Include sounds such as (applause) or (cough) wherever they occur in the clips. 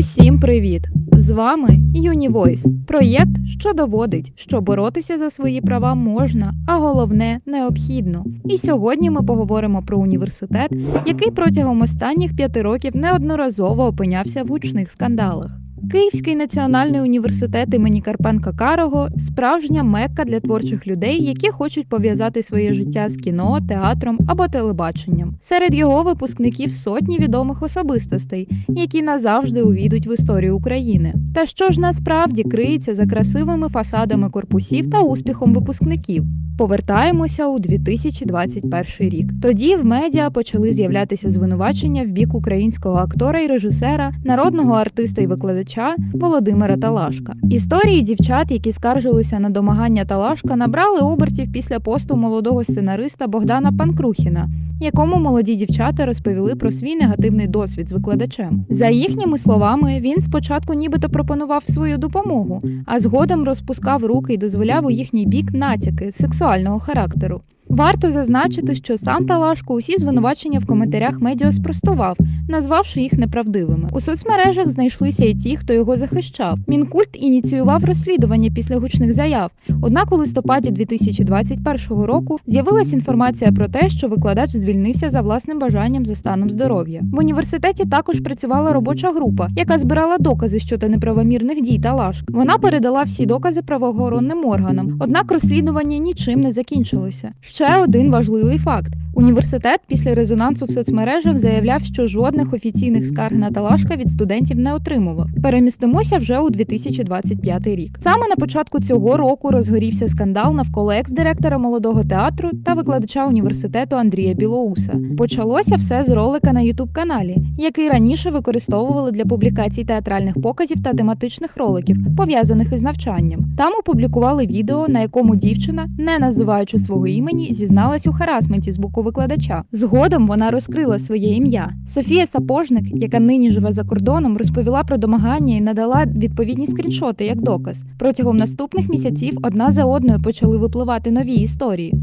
Усім привіт! З вами Юнівойс. проєкт, що доводить, що боротися за свої права можна, а головне необхідно. І сьогодні ми поговоримо про університет, який протягом останніх п'яти років неодноразово опинявся в гучних скандалах. Київський національний університет імені Карпенка Карого справжня мекка для творчих людей, які хочуть пов'язати своє життя з кіно, театром або телебаченням. Серед його випускників сотні відомих особистостей, які назавжди увійдуть в історію України. Та що ж насправді криється за красивими фасадами корпусів та успіхом випускників? Повертаємося у 2021 рік. Тоді в медіа почали з'являтися звинувачення в бік українського актора і режисера, народного артиста і викладача Володимира Талашка. Історії дівчат, які скаржилися на домагання Талашка, набрали обертів після посту молодого сценариста Богдана Панкрухіна, якому молоді дівчата розповіли про свій негативний досвід з викладачем. За їхніми словами, він спочатку нібито пропонував свою допомогу, а згодом розпускав руки і дозволяв у їхній бік натяки сексуального характеру. Варто зазначити, що сам Талашко усі звинувачення в коментарях медіа спростував, назвавши їх неправдивими. У соцмережах знайшлися і ті, хто його захищав. Мінкульт ініціював розслідування після гучних заяв. Однак у листопаді 2021 року з'явилася інформація про те, що викладач звільнився за власним бажанням за станом здоров'я. В університеті також працювала робоча група, яка збирала докази щодо неправомірних дій Талашка. Вона передала всі докази правоохоронним органам. Однак розслідування нічим не закінчилося. Ще один важливий факт. Університет після резонансу в соцмережах заявляв, що жодних офіційних скарг на Талашка від студентів не отримував. Перемістимося вже у 2025 рік. Саме на початку цього року розгорівся скандал навколо екс-директора молодого театру та викладача університету Андрія Білоуса. Почалося все з ролика на ютуб каналі, який раніше використовували для публікацій театральних показів та тематичних роликів, пов'язаних із навчанням. Там опублікували відео, на якому дівчина, не називаючи свого імені, зізналась у харасменті з боку викладача. Згодом вона розкрила своє ім'я. Софія Сапожник, яка нині живе за кордоном, розповіла про домагання і надала відповідні скріншоти як доказ. Протягом наступних місяців одна за одною почали випливати нові історії.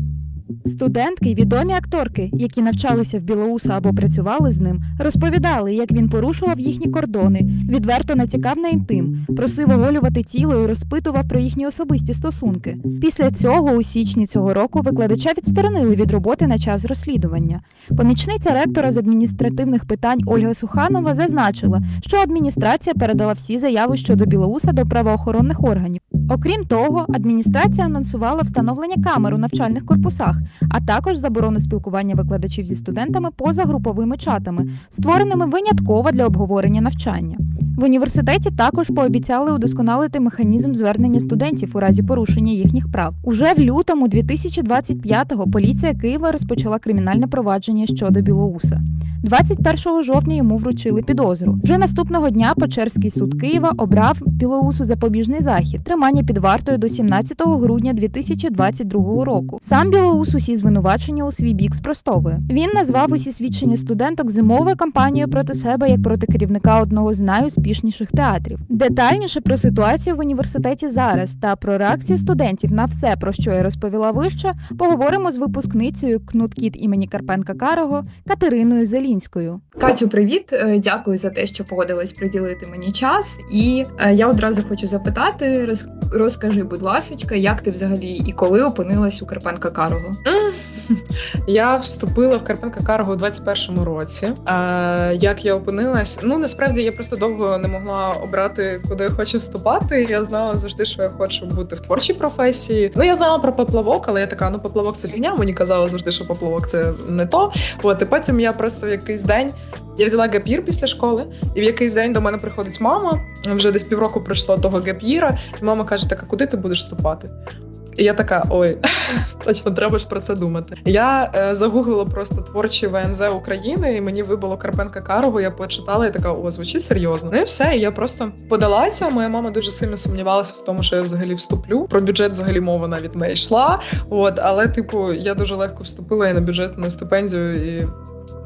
Студентки й відомі акторки, які навчалися в Білоуса або працювали з ним, розповідали, як він порушував їхні кордони, відверто натякав на інтим, просив оголювати тіло і розпитував про їхні особисті стосунки. Після цього, у січні цього року, викладача відсторонили від роботи на час розслідування. Помічниця ректора з адміністративних питань Ольга Суханова зазначила, що адміністрація передала всі заяви щодо Білоуса до правоохоронних органів. Окрім того, адміністрація анонсувала встановлення камер у навчальних корпусах, а також заборону спілкування викладачів зі студентами поза груповими чатами, створеними винятково для обговорення навчання. В університеті також пообіцяли удосконалити механізм звернення студентів у разі порушення їхніх прав. Уже в лютому 2025-го поліція Києва розпочала кримінальне провадження щодо Білоуса. 21 жовтня йому вручили підозру. Вже наступного дня Печерський суд Києва обрав Білоусу запобіжний захід, тримання під вартою до 17 грудня 2022 року. Сам Білоус усі звинувачення у свій бік спростовує. Він назвав усі свідчення студенток зимовою кампанією проти себе як проти керівника одного з найуспішніших театрів. Детальніше про ситуацію в університеті зараз та про реакцію студентів на все, про що я розповіла вище, поговоримо з випускницею Кнуткіт імені Карпенка Карого Катериною Зелінською. Катю, привіт! Е, Дякую за те, що погодилась приділити мені час. І е, я одразу хочу запитати: роз, розкажи, будь ласка, як ти взагалі і коли опинилась у Карпенка Карого? (laughs) Я вступила в Карпенка Карго у 21-му році. А, як я опинилась? Ну насправді я просто довго не могла обрати, куди я хочу вступати. Я знала завжди, що я хочу бути в творчій професії. Ну я знала про поплавок, але я така, ну поплавок це фігня. Мені казали завжди, що поплавок це не то. От і потім я просто в якийсь день. Я взяла гапір після школи, і в якийсь день до мене приходить мама. Вже десь півроку пройшло того гапіра, і мама каже: така, куди ти будеш вступати? І я така: ой, (laughs) точно треба ж про це думати. Я е, загуглила просто творчі ВНЗ України, і мені вибило Карпенка Карого. Я почитала і така, о, звучить серйозно. Ну і все. І я просто подалася. Моя мама дуже сильно сумнівалася в тому, що я взагалі вступлю. Про бюджет взагалі мова навіть не йшла. От, але, типу, я дуже легко вступила і на бюджет, на стипендію і.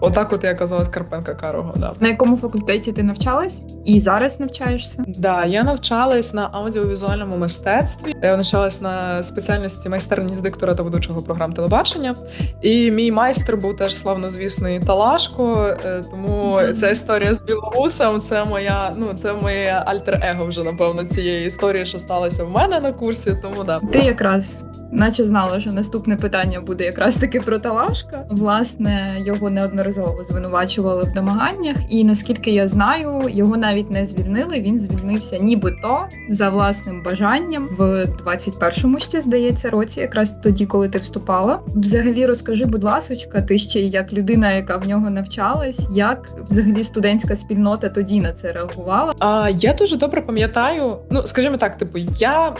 Отак, от я казала Карпенка Карого. Да. На якому факультеті ти навчалась? І зараз навчаєшся? Да, я навчалась на аудіовізуальному мистецтві. Я навчалась на спеціальності майстерність диктора та ведучого програм телебачення. І мій майстер був теж славнозвісний Талашко. е, Тому Мгм. ця історія з білоусом це моя, ну це моє альтер-его вже напевно цієї історії, що сталося в мене на курсі. Тому да. Ти якраз. Наче знала, що наступне питання буде якраз таки про Талашка. Власне, його неодноразово звинувачували в домаганнях, і наскільки я знаю, його навіть не звільнили. Він звільнився нібито за власним бажанням в 21-му ще здається році, якраз тоді, коли ти вступала. Взагалі, розкажи, будь ласочка, ти ще як людина, яка в нього навчалась, як взагалі студентська спільнота тоді на це реагувала? А я дуже добре пам'ятаю. Ну, скажімо так, типу, я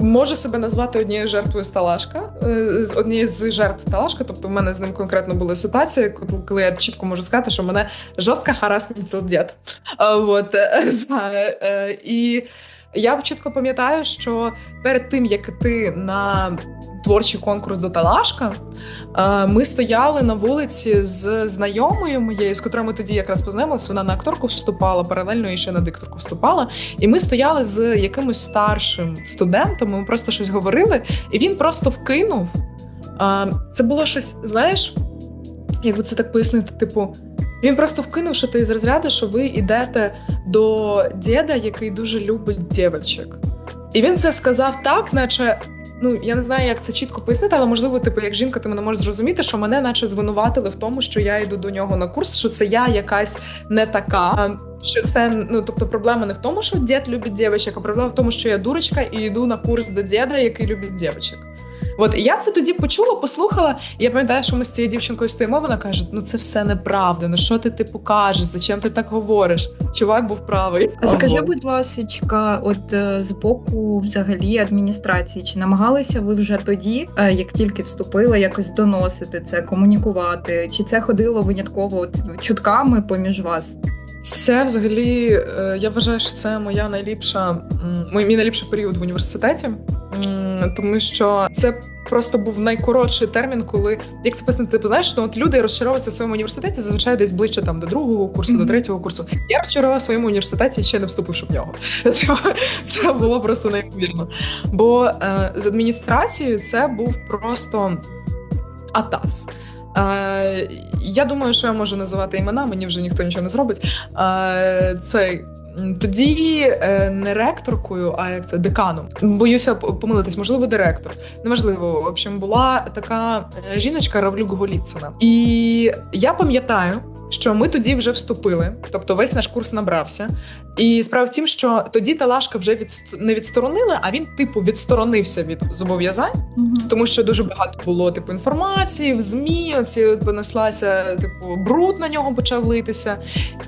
можу себе назвати однією жертвою Сталашка, е, з однією з жертв Талашка. Тобто, в мене з ним конкретно були ситуації, коли- я чітко можу сказати, що мене жорстко харасмітив дід. Вот, е, (laughs) е, і я чітко пам'ятаю, що перед тим як ти на творчий конкурс до Талашка. Е, Ми стояли на вулиці з знайомою моєю, з котрою ми тоді якраз познайомилися. Вона на акторку вступала, паралельно і ще на дикторку вступала. І ми стояли з якимось старшим студентом. Ми просто щось говорили, і він просто вкинув. Е, Це було щось, знаєш, як би це так пояснити, типу. Він просто вкинув, що ти з розряду, що ви йдете до діда, який дуже любить дівчинок. І він це сказав так, наче ну я не знаю, як це чітко пояснити, але можливо, типу, як жінка, ти мене можеш зрозуміти, що мене наче звинуватили в тому, що я йду до нього на курс, що це я якась не така. Що це ну тобто проблема не в тому, що дід любить дівчинок, а проблема в тому, що я дурочка і йду на курс до діда, який любить дівчинок. От я це тоді почула, послухала. І я пам'ятаю, що ми з цією дівчинкою стоїмо. Вона каже: Ну це все неправда. Ну що ти типу кажеш? Зачем ти так говориш? Чувак був правий. А Скажи, будь ласка, от е, з боку взагалі адміністрації, чи намагалися ви вже тоді, е, як тільки вступили, якось доносити це, комунікувати? Чи це ходило винятково от, чутками поміж вас? Це взагалі е, я вважаю, що це моя найліпша мій, найліпший період в університеті, тому що це просто був найкоротший термін, коли як це пояснити, типу, знаєш, ну от люди розчаровуються в своєму університеті зазвичай десь ближче там до другого курсу, Мгм. до третього курсу. Я розчарувала в своєму університеті ще не вступивши в нього. (laughs) Це, це було просто неймовірно. Бо е, з адміністрацією це був просто атас. Е, я думаю, що я можу називати імена, мені вже ніхто нічого не зробить. Е, Це Тоді не ректоркою, а як це деканом. Боюся помилитись, можливо, директор. Неважливо. В общем, була така е, жіночка Равлюк Голіцина. І я пам'ятаю, що ми тоді вже вступили, тобто весь наш курс набрався. І справа в тім, що тоді Талашка вже від не відсторонили, а він, типу, відсторонився від зобов'язань. Тому що дуже багато було типу інформації в змі. Оці понеслася, типу, бруд на нього почав литися.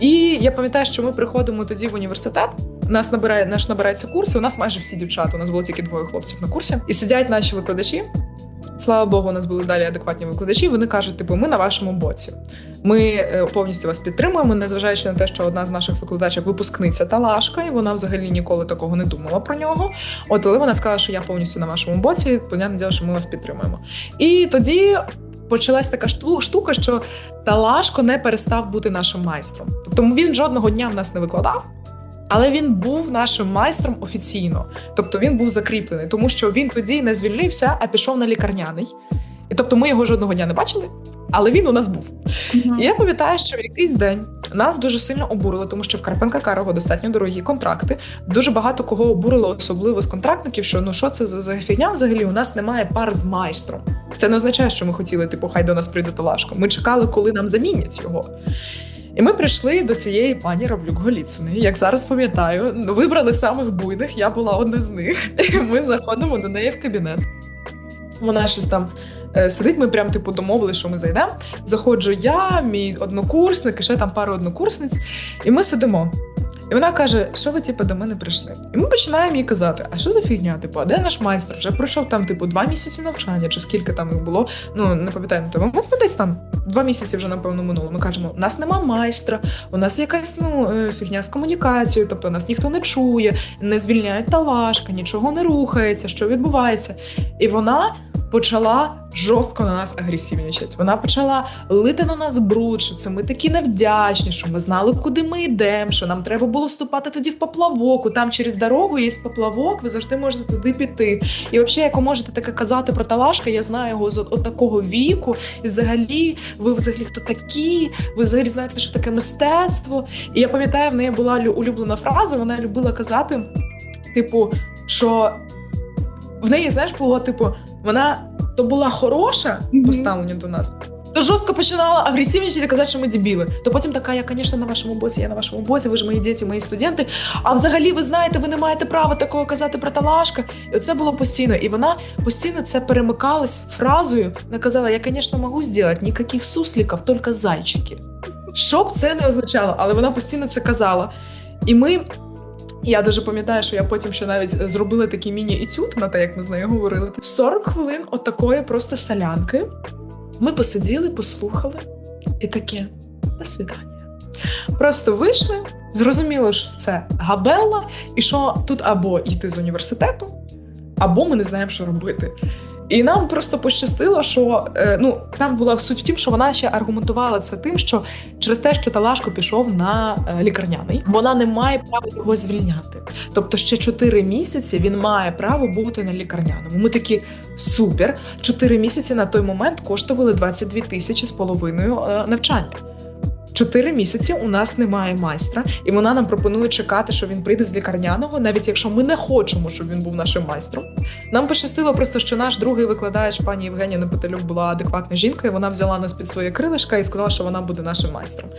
І я пам'ятаю, що ми приходимо тоді в університет. Нас набирає наш набирається курс. і У нас майже всі дівчата. У нас було тільки двоє хлопців на курсі, і сидять наші викладачі. Слава Богу, у нас були далі адекватні викладачі. Вони кажуть, типу, ми на вашому боці. Ми е, повністю вас підтримуємо, незважаючи на те, що одна з наших викладачок випускниця Талашка, і вона взагалі ніколи такого не думала про нього. От, але вона сказала, що я повністю на вашому боці, понятне діло, що ми вас підтримуємо. І тоді почалась така шту- штука, що Талашко не перестав бути нашим майстром. Тобто він жодного дня в нас не викладав. Але він був нашим майстром офіційно, тобто він був закріплений, тому що він тоді не звільнився, а пішов на лікарняний. І тобто ми його жодного дня не бачили, але він у нас був. І я пам'ятаю, що в якийсь день нас дуже сильно обурили, тому що в Карпенка Карого достатньо дорогі контракти. Дуже багато кого обурило, особливо з контрактників, що ну що це за фігня взагалі? У нас немає пар з майстром. Це не означає, що ми хотіли, типу, хай до нас прийде Талашко. Ми чекали, коли нам замінять його. І ми прийшли до цієї пані Равлюк Голіциної. Як зараз пам'ятаю, ну, вибрали самих буйних, я була одна з них. (laughs) І ми заходимо до неї в кабінет. Вона щось там е, сидить, ми прям типу домовили, що ми зайдемо. Заходжу я, мій однокурсник, і ще там пару однокурсниць, і ми сидимо. І вона каже, що ви типу, до мене прийшли? І ми починаємо їй казати: а що за фігня? Типу, а де наш майстер? Вже пройшов там, типу, два місяці навчання, чи скільки там їх було. Ну не пам'ятаю на той момент, ну десь там два місяці вже напевно минуло. Ми кажемо, у нас нема майстра, у нас якась ну е, фігня з комунікацією, тобто нас ніхто не чує, не звільняють талашка, нічого не рухається, що відбувається. І вона почала жорстко на нас агресивничати. Вона почала лити на нас бруд, що це ми такі невдячні, що ми знали, куди ми йдемо, що нам треба було вступати тоді в поплавок. Там через дорогу є поплавок, ви завжди можете туди піти. І взагалі, як ви можете таке казати про Талашка, я знаю його з от, віку. І взагалі, ви взагалі хто такі? Ви взагалі знаєте, що таке мистецтво. І я пам'ятаю, в неї була лю- улюблена фраза. Вона любила казати, типу, що в неї, знаєш, було типу, вона то була хороша по ставленню до нас. То жорстко починала агресивничати і казати, що ми дебіли. То потім така, я, звісно, на вашому боці, я на вашому боці, ви ж мої діти, мої студенти. А взагалі, ви знаєте, ви не маєте права такого казати про Талашка. І оце було постійно. І вона постійно це перемикалась фразою. Вона казала: Я, звісно, можу зробити ніяких сусликів, тільки зайчики. Що б це не означало, але вона постійно це казала. І ми. Я дуже пам'ятаю, що я потім ще навіть е, зробила такий міні-етюд на те, як ми з нею говорили. 40 хвилин от такої просто солянки. Ми посиділи, послухали і таке до свидання. Просто вийшли, зрозуміло, що це габелла, і що тут або йти з університету, або ми не знаємо, що робити. І нам просто пощастило, що е, ну там була суть в тім, що вона ще аргументувала це тим, що через те, що Талашко пішов на е, лікарняний, вона не має права його звільняти. Тобто ще 4 місяці він має право бути на лікарняному. Ми такі супер. 4 місяці на той момент коштували 22 тисячі з половиною е, навчання. Чотири місяці у нас немає майстра, і вона нам пропонує чекати, що він прийде з лікарняного, навіть якщо ми не хочемо, щоб він був нашим майстром. Нам пощастило просто, що наш другий викладач, пані Євгенія Непотелюк, була адекватна жінка, і вона взяла нас під своє крилишка і сказала, що вона буде нашим майстром.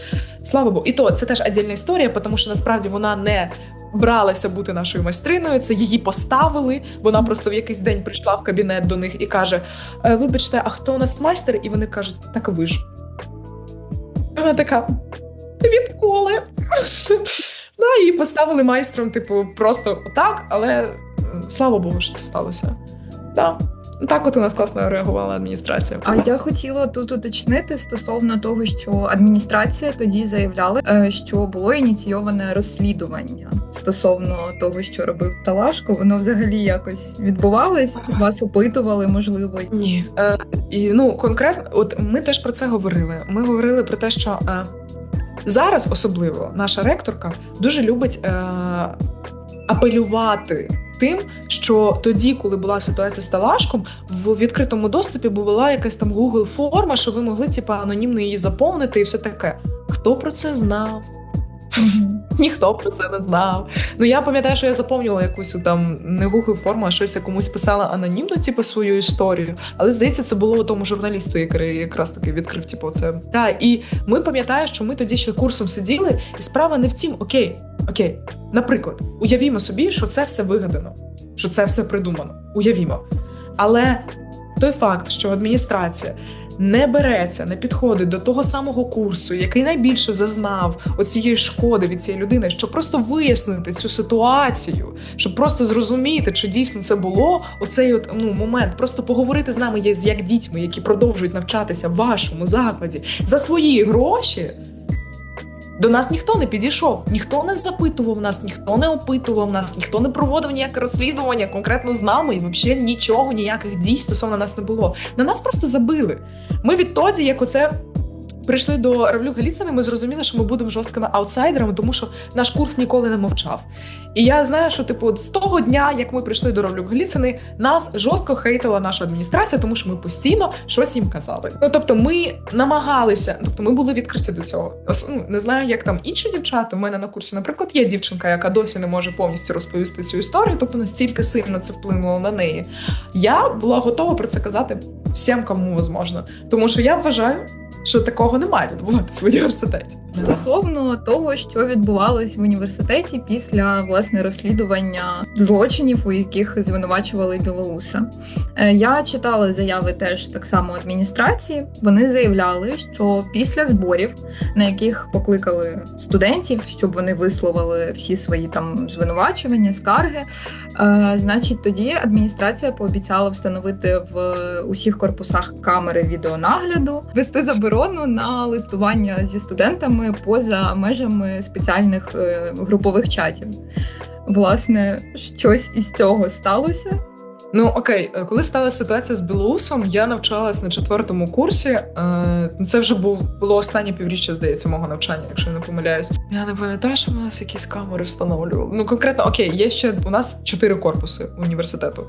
Слава Богу, і то це теж віддільна історія, тому що насправді вона не бралася бути нашою майстриною. Це її поставили. Вона просто в якийсь день прийшла в кабінет до них і каже: «Е, Вибачте, а хто у нас майстер? І вони кажуть, так ви ж. Вона така. «Ти Відколи? Да, її поставили майстром, типу, просто отак, але слава Богу, що це сталося. Да. Так от у нас класно реагувала адміністрація. А я хотіла тут уточнити стосовно того, що адміністрація тоді заявляла, е, що було ініційоване розслідування стосовно того, що робив Талашко. Воно взагалі якось відбувалось. Вас опитували, можливо. Ні. Е, і ну конкретно, от ми теж про це говорили. Ми говорили про те, що е, зараз особливо наша ректорка дуже любить е, апелювати. Тим, що тоді, коли була ситуація з Талашком, в відкритому доступі була якась там Google форма, що ви могли типу, анонімно її заповнити і все таке. Хто про це знав? Ніхто про це не знав. Ну я пам'ятаю, що я заповнювала якусь там не Google форму, а щось я комусь писала анонімно, типу, свою історію. Але здається, це було тому журналісту, який якраз таки відкрив, типу, це. Так, і ми пам'ятаємо, що ми тоді ще курсом сиділи, і справа не в тім, окей, окей, наприклад, уявімо собі, що це все вигадано, що це все придумано. Уявімо. Але той факт, що адміністрація не береться, не підходить до того самого курсу, який найбільше зазнав оцієї шкоди від цієї людини, щоб просто вияснити цю ситуацію, щоб просто зрозуміти, чи дійсно це було оцей от ну момент, просто поговорити з нами як дітьми, які продовжують навчатися в вашому закладі за свої гроші. До нас ніхто не підійшов, ніхто не запитував нас, ніхто не опитував нас, ніхто не проводив ніяке розслідування конкретно з нами, і взагалі нічого, ніяких дій стосовно нас не було. На нас просто забили. Ми відтоді, як оце. Прийшли до Равлю Галіцина, ми зрозуміли, що ми будемо жорсткими аутсайдерами, тому що наш курс ніколи не мовчав. І я знаю, що типу з того дня, як ми прийшли до Равлю Галіцини, нас жорстко хейтила наша адміністрація, тому що ми постійно щось їм казали. Ну тобто, ми намагалися, тобто ми були відкриті до цього. Ну, не знаю, як там інші дівчата. У мене на курсі, наприклад, є дівчинка, яка досі не може повністю розповісти цю історію, тобто настільки сильно це вплинуло на неї. Я була готова про це казати всім, кому можливо. Тому що я вважаю, що такого не має в університеті. Стосовно того, що відбувалось в університеті після власне розслідування злочинів, у яких звинувачували Білоуса. Е, Я читала заяви теж так само адміністрації. Вони заявляли, що після зборів, на яких покликали студентів, щоб вони висловили всі свої там звинувачування, скарги. е, Значить, тоді адміністрація пообіцяла встановити в усіх корпусах камери відеонагляду, вести заборону на листування зі студентами поза межами спеціальних е, групових чатів. Власне, щось із цього сталося. Ну окей, е, коли стала ситуація з білоусом, я навчалась на четвертому курсі. Е, Це вже був було останнє півріччя, здається, мого навчання, якщо я не помиляюсь. Я не пам'ятаю, що в нас якісь камери встановлювали. Ну конкретно, окей, є ще у нас чотири корпуси університету.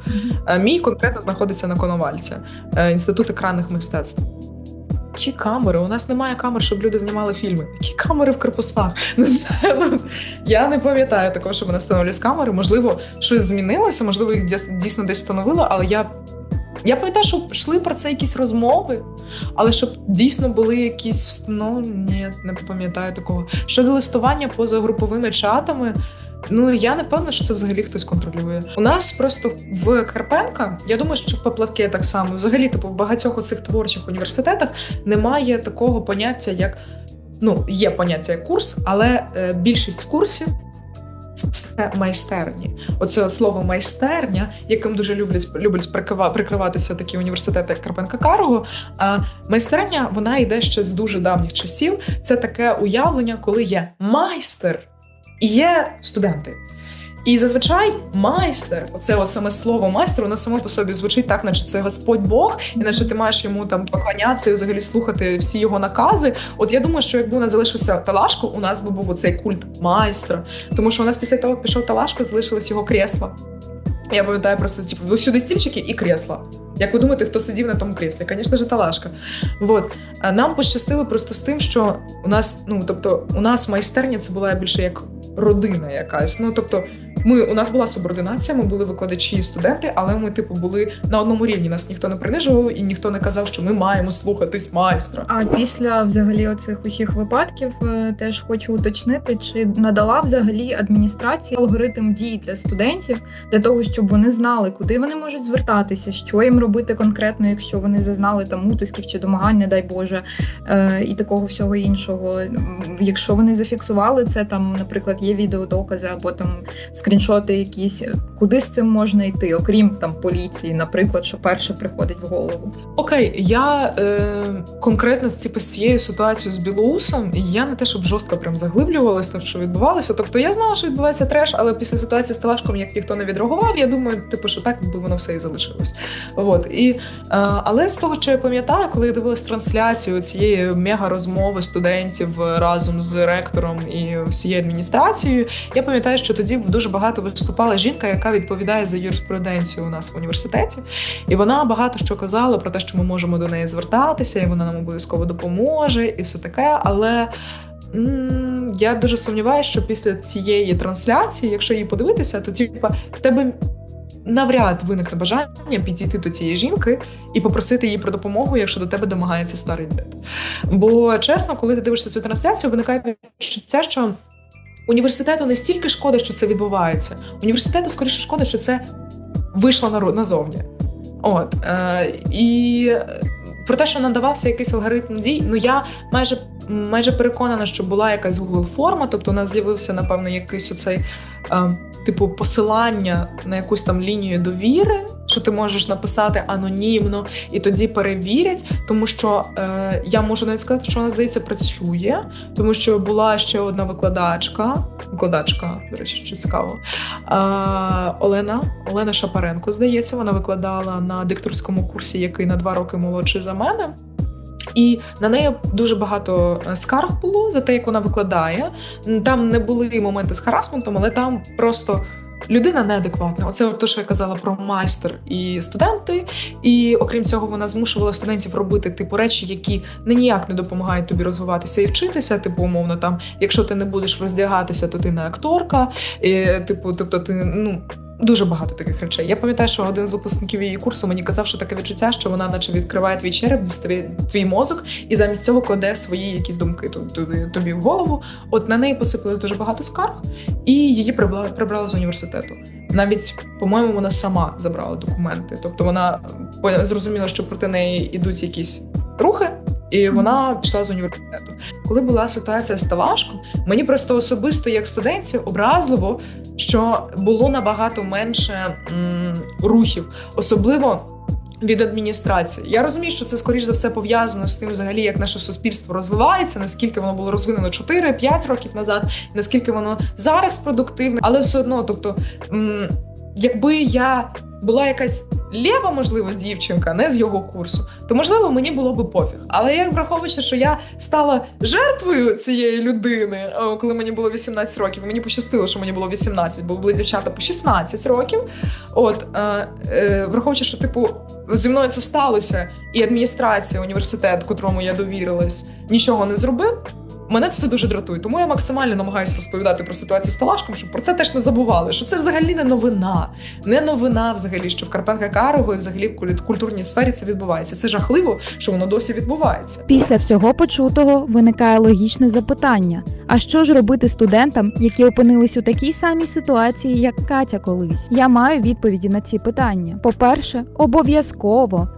Мій конкретно знаходиться на Коновальці, е, інститут екранних мистецтв. Які камери? У нас немає камер, щоб люди знімали фільми. Які камери в корпусах? (laughs) Не знаю. ну, Я не пам'ятаю такого, що вони встановлюють камери. Можливо, щось змінилося, можливо, їх дійсно десь встановили, але я. Я пам'ятаю, що йшли про це якісь розмови, але щоб дійсно були якісь встановлені, ні, не пам'ятаю такого. Щодо листування поза груповими чатами, ну я не певна, що це взагалі хтось контролює. У нас просто в Карпенка, я думаю, що в Поплавки так само. Взагалі, типу, в багатьох цих творчих університетах немає такого поняття, як ну, є поняття як курс, але е, більшість курсів. Це майстерні. Оце слово майстерня, яким дуже люблять люблять прикрива- прикриватися такі університети, як Карпенка Карго. А майстерня вона йде ще з дуже давніх часів. Це таке уявлення, коли є майстер і є студенти. І зазвичай майстер, оце от саме слово майстер, воно само по собі звучить так, наче це Господь Бог, і наче ти маєш йому там поклонятися і взагалі слухати всі його накази. От я думаю, що якби у нас залишився Талашко, у нас би був оцей культ майстра. Тому що у нас після того, як пішов Талашко, залишилось його крісло. Я пам'ятаю просто, типу, усюди стільчики і крісла. Як ви думаєте, хто сидів на тому кріслі? Звісно ж, Талашка. Вот. Нам пощастило просто з тим, що у нас, ну тобто, у нас майстерня це була більше як родина якась. Ну тобто, ми у нас була субординація, ми були викладачі і студенти, але ми, типу, були на одному рівні. Нас ніхто не принижував і ніхто не казав, що ми маємо слухатись майстра. А після взагалі оцих усіх випадків е, теж хочу уточнити, чи надала взагалі адміністрація алгоритм дій для студентів для того, щоб вони знали, куди вони можуть звертатися, що їм робити конкретно, якщо вони зазнали там утисків чи домагань, не дай Боже, е, і такого всього іншого. Якщо вони зафіксували це, там, наприклад, є відеодокази або там скріншоти якісь, куди з цим можна йти, окрім там поліції, наприклад, що перше приходить в голову. Окей, я е, конкретно з типу, з цією ситуацією з Білоусом, і я не те, щоб жорстко прям заглиблювалася, що відбувалося. Тобто я знала, що відбувається треш, але після ситуації з Талашком, як ніхто не відреагував, я думаю, типу, що так би воно все і залишилось. От і е, але з того, що я пам'ятаю, коли я дивилась трансляцію цієї мега розмови студентів разом з ректором і всією адміністрацією, я пам'ятаю, що тоді дуже багато виступала жінка, яка відповідає за юриспруденцію у нас в університеті. І вона багато що казала про те, що ми можемо до неї звертатися, і вона нам обов'язково допоможе, і все таке. Але я дуже сумніваюся, що після цієї трансляції, якщо її подивитися, то типа в тебе. Навряд виникне бажання підійти до цієї жінки і попросити її про допомогу, якщо до тебе домагається старий дед. Бо чесно, коли ти дивишся цю трансляцію, виникає відчуття, що університету не стільки шкода, що це відбувається. Університету скоріше шкода, що це вийшло назовні. От е, і про те, що надавався якийсь алгоритм дій, ну я майже майже переконана, що була якась Google форма, тобто у нас з'явився, напевно, якийсь оцей. Е, Типу посилання на якусь там лінію довіри, що ти можеш написати анонімно, і тоді перевірять. Тому що е, я можу навіть сказати, що вона здається працює, тому що була ще одна викладачка, викладачка, до речі, що цікаво. Е, Олена Олена Шапаренко, здається, вона викладала на дикторському курсі, який на два роки молодший за мене. І на неї дуже багато е, скарг було за те, як вона викладає. Там не були моменти з харасментом, але там просто людина неадекватна. Оце от те, що я казала про майстер і студенти. І окрім цього, вона змушувала студентів робити типу речі, які не ніяк не допомагають тобі розвиватися і вчитися. Типу, умовно, там, якщо ти не будеш роздягатися, то ти не акторка. І, типу, тобто, ти ну. Дуже багато таких речей. Я пам'ятаю, що один з випускників її курсу мені казав, що таке відчуття, що вона, наче відкриває твій череп, дістає твій мозок, і замість цього кладе свої якісь думки тобі в голову. От на неї посипали дуже багато скарг, і її прибрали, прибрали з університету. Навіть, по-моєму, вона сама забрала документи. Тобто вона зрозуміла, що проти неї йдуть якісь рухи. І вона пішла з університету. Коли була ситуація з Талашком, мені просто особисто як студентці образливо, що було набагато менше м, рухів, особливо. Від адміністрації я розумію, що це скоріш за все пов'язано з тим, взагалі, як наше суспільство розвивається, наскільки воно було розвинено 4-5 років назад, наскільки воно зараз продуктивне, але все одно, тобто, якби я була якась лєва, можливо, дівчинка, не з його курсу, то можливо мені було би пофіг. Але як враховуючи, що я стала жертвою цієї людини, коли мені було 18 років, мені пощастило, що мені було 18, бо були дівчата по 16 років. От е, е, враховуючи, що типу зі мною це сталося, і адміністрація, університет, котрому я довірилась, нічого не зробив. Мене це дуже дратує, тому я максимально намагаюся розповідати про ситуацію з Талашком, щоб про це теж не забували. Що це взагалі не новина, не новина, взагалі, що в Карпенка Карого і взагалі в культурній сфері це відбувається. Це жахливо, що воно досі відбувається. Після всього почутого виникає логічне запитання: а що ж робити студентам, які опинились у такій самій ситуації, як Катя колись? Я маю відповіді на ці питання. По-перше, обов'язково.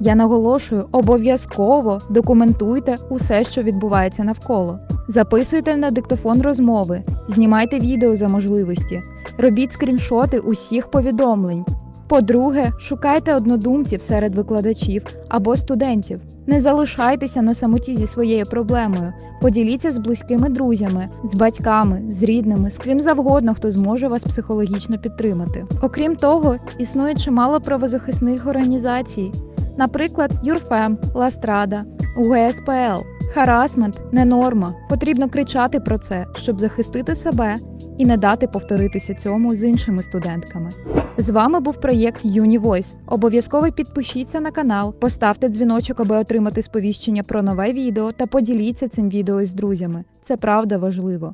Я наголошую, обов'язково документуйте усе, що відбувається навколо. Записуйте на диктофон розмови, знімайте відео за можливості, робіть скріншоти усіх повідомлень. По-друге, шукайте однодумців серед викладачів або студентів. Не залишайтеся на самоті зі своєю проблемою. Поділіться з близькими друзями, з батьками, з рідними, з ким завгодно, хто зможе вас психологічно підтримати. Окрім того, існує чимало правозахисних організацій, наприклад, Юрфем, Ластрада, УГСПЛ. Харасмент не норма. Потрібно кричати про це, щоб захистити себе і не дати повторитися цьому з іншими студентками. З вами був проєкт Univoice. Обов'язково підпишіться на канал, поставте дзвіночок, аби отримати сповіщення про нове відео та поділіться цим відео з друзями. Це правда важливо.